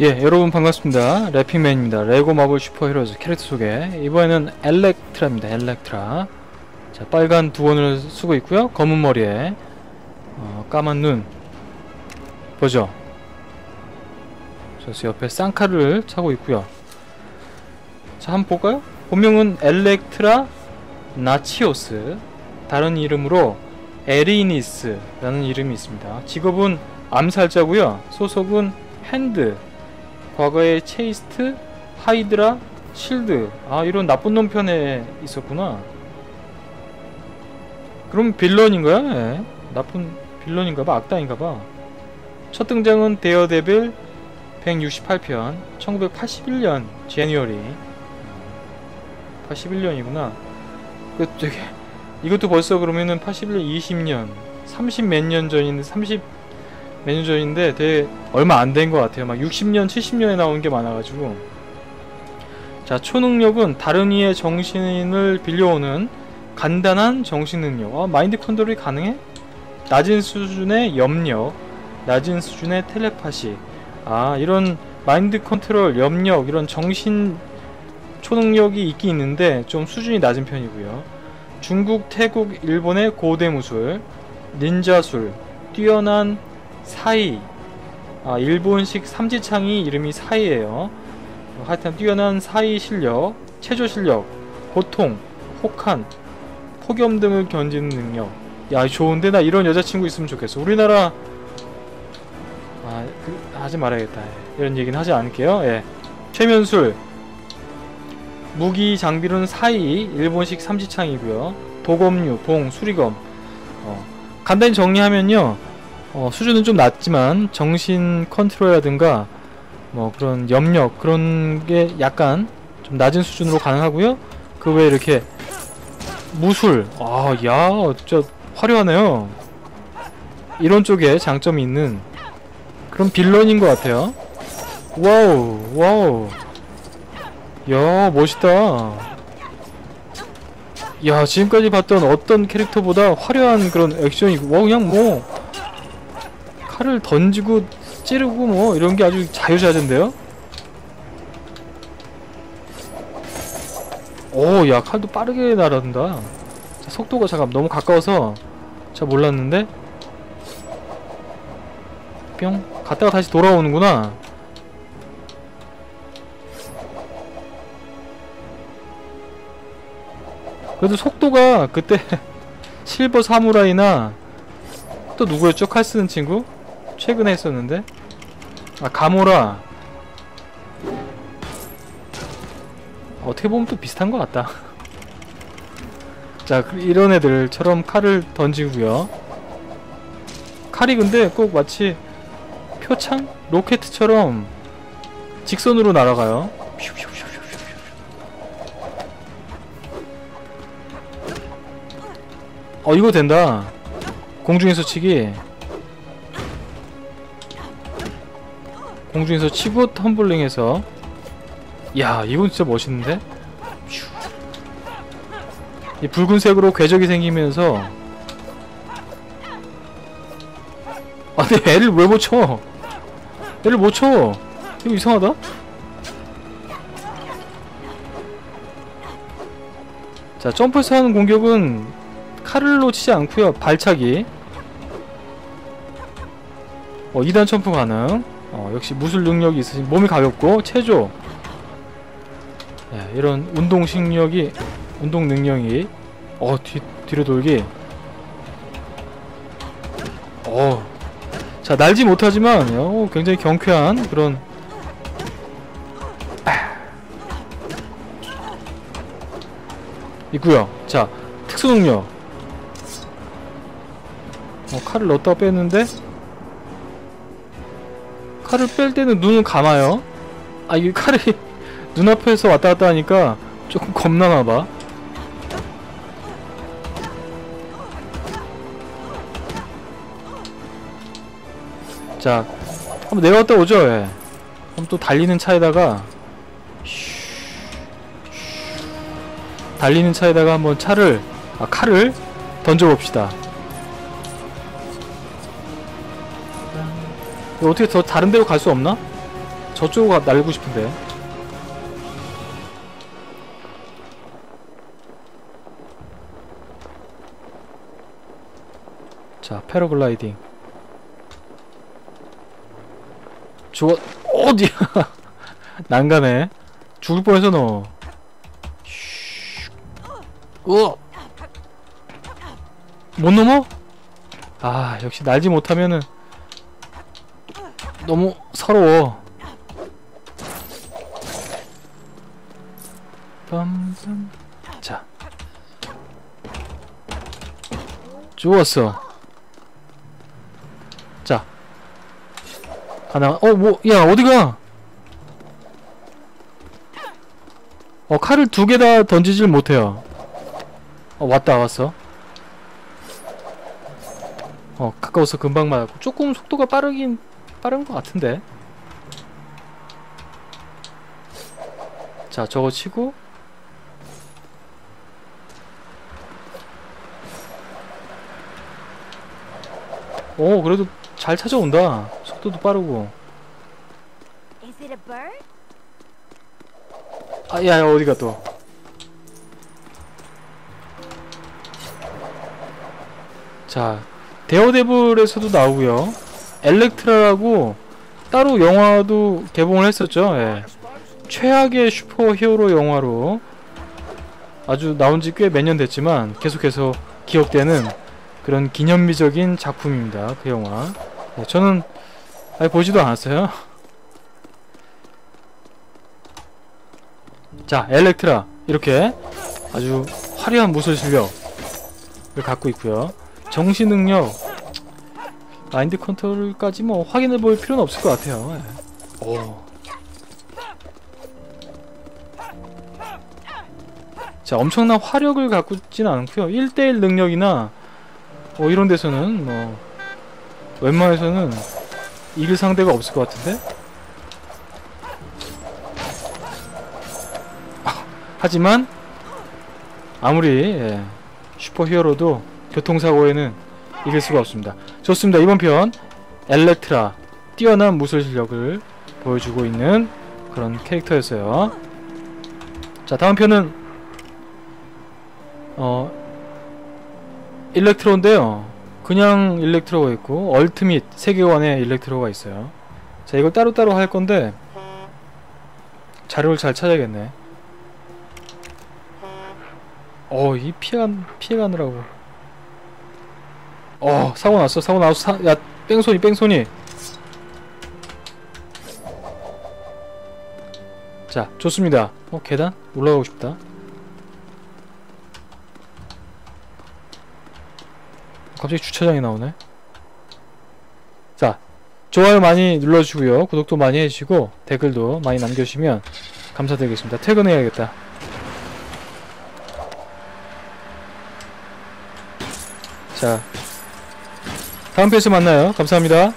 예, 여러분 반갑습니다. 래핑맨입니다. 레고 마블 슈퍼 히어로즈 캐릭터 소개. 이번에는 엘렉트라입니다. 엘렉트라. 자, 빨간 두건을 쓰고 있고요. 검은 머리에 어, 까만 눈. 보죠? 저 옆에 쌍칼을 차고 있고요. 자, 한번 볼까요? 본명은 엘렉트라 나치오스. 다른 이름으로 에리니스라는 이름이 있습니다. 직업은 암살자고요. 소속은 핸드. 과거에 체이스트, 하이드라, 실드. 아 이런 나쁜 놈 편에 있었구나. 그럼 빌런인가요? 예. 나쁜 빌런인가봐? 악당인가봐. 첫 등장은 데어데빌 168편 1981년 제니어리 81년이구나. 그 되게 이것도 벌써 그러면은 81년 20년 30 몇 년 전인데 30 전인데 되게 얼마 안 된 것 같아요. 막 60년 70년에 나온 게 많아가지고. 자 초능력은 다른 이의 정신을 빌려오는 간단한 정신능력 아, 마인드 컨트롤이 가능해? 낮은 수준의 염력 낮은 수준의 텔레파시. 아 이런 마인드 컨트롤 염력 이런 정신 초능력이 있긴 있는데 좀 수준이 낮은 편이고요. 중국, 태국, 일본의 고대 무술 닌자술 뛰어난 사이. 아, 일본식 삼지창이 이름이 사이예요. 어, 하여튼 뛰어난 사이 실력 체조 실력 고통 혹한 폭염 등을 견디는 능력. 야 좋은데 나 이런 여자친구 있으면 좋겠어. 우리나라. 아 그, 하지 말아야겠다. 이런 얘기는 하지 않을게요. 예. 최면술. 무기 장비로는 사이 일본식 삼지창이고요. 도검류 봉 수리검. 어, 간단히 정리하면요 어, 수준은 좀 낮지만 정신 컨트롤이라든가 뭐 그런 염력 그런 게 약간 좀 낮은 수준으로 가능하고요. 그 외에 이렇게 무술 아, 야, 진짜 화려하네요. 이런 쪽에 장점이 있는 그런 빌런인 것 같아요. 와우, 와우. 야, 멋있다. 야, 지금까지 봤던 어떤 캐릭터보다 화려한 그런 액션이고, 와, 그냥 뭐, 칼을 던지고 찌르고 뭐 이런 게 아주 자유자재인데요? 오, 야, 칼도 빠르게 날아든다. 자, 속도가 잠깐 너무 가까워서 잘 몰랐는데 뿅 갔다가 다시 돌아오는구나. 그래도 속도가 그때 실버 사무라이나 또 누구였죠? 칼 쓰는 친구? 최근에 했었는데? 아 가모라. 어떻게 보면 또 비슷한 것 같다. 자그 이런 애들처럼 칼을 던지고요. 칼이 근데 꼭 마치 표창? 로켓처럼 직선으로 날아가요. 어 이거 된다. 공중에서 치기 공중에서 치고 텀블링해서. 야 이건 진짜 멋있는데? 이 붉은색으로 궤적이 생기면서. 아 근데 애를 왜 못쳐? 애를 못쳐. 이거 이상하다? 자 점프해서 하는 공격은 칼을 놓치지 않고요. 발차기. 어 2단 점프 가능 어, 역시 무술 능력이 있으신 몸이 가볍고 체조. 예, 이런 운동 식력이 운동 능력이 어 뒤, 뒤로 돌기. 어자 날지 못하지만 어, 굉장히 경쾌한 그런. 아. 있구요. 자 특수 능력. 어, 칼을 넣었다가 뺐는데 칼을 뺄 때는 눈을 감아요. 아 이게 칼이 눈앞에서 왔다 갔다 하니까 조금 겁나나봐. 자 한번 내려갔다 오죠? 예. 그럼 또 달리는 차에다가 달리는 차에다가 한번 차를 아 칼을 던져봅시다 어떻게 더 다른 데로 갈 수 없나? 저쪽으로 가- 날고 싶은데. 자, 패러글라이딩. 죽어, 어디야? 난감해. 죽을 뻔해서 너. 어! 못 넘어? 아, 역시 날지 못하면은 너무 서러워. 빰빰. 자. 좋았어. 자. 하나, 어, 뭐, 야, 어디가? 어, 칼을 두 개 다 던지질 못해요. 어, 왔다, 왔어. 어, 가까워서 금방 맞았고. 조금 속도가 빠르긴, 빠른 것 같은데. 자, 저거 치고. 오, 그래도 잘 찾아온다. 속도도 빠르고. Is it a bird? 아, 야, 야, 어디가 또. 자, 데어데블에서도 나오고요. 엘렉트라라고 따로 영화도 개봉을 했었죠. 예. 최악의 슈퍼 히어로 영화로 아주 나온 지 꽤 몇 년 됐지만 계속해서 기억되는 그런 기념비적인 작품입니다. 그 영화. 예, 저는 아예 보지도 않았어요. 자, 엘렉트라 이렇게 아주 화려한 무술 실력을 갖고 있고요. 정시 능력 마인드 컨트롤까지 뭐 확인해 볼 필요는 없을 것 같아요. 예. 오. 자, 엄청난 화력을 갖고 있진 않고요. 1대1 능력이나 뭐 이런 데서는 뭐 웬만해서는 이길 상대가 없을 것 같은데? 하지만 아무리 예, 슈퍼 히어로도 교통사고에는 이길 수가 없습니다. 좋습니다. 이번 편 엘렉트라 뛰어난 무술 실력을 보여주고 있는 그런 캐릭터였어요. 자 다음 편은 어 일렉트로인데요. 그냥 일렉트로가 있고 얼트밋 세계관의 일렉트로가 있어요. 자 이걸 따로따로 할 건데 자료를 잘 찾아야겠네. 어, 이 피해 피해가느라고. 어, 사고 났어. 사고 났어. 사, 야, 뺑소니, 뺑소니. 자, 좋습니다. 어, 계단 올라가고 싶다. 갑자기 주차장이 나오네. 자, 좋아요 많이 눌러주고요. 구독도 많이 해주시고 댓글도 많이 남겨주시면 감사드리겠습니다. 퇴근해야겠다. 자 다음 페이지 만나요. 감사합니다.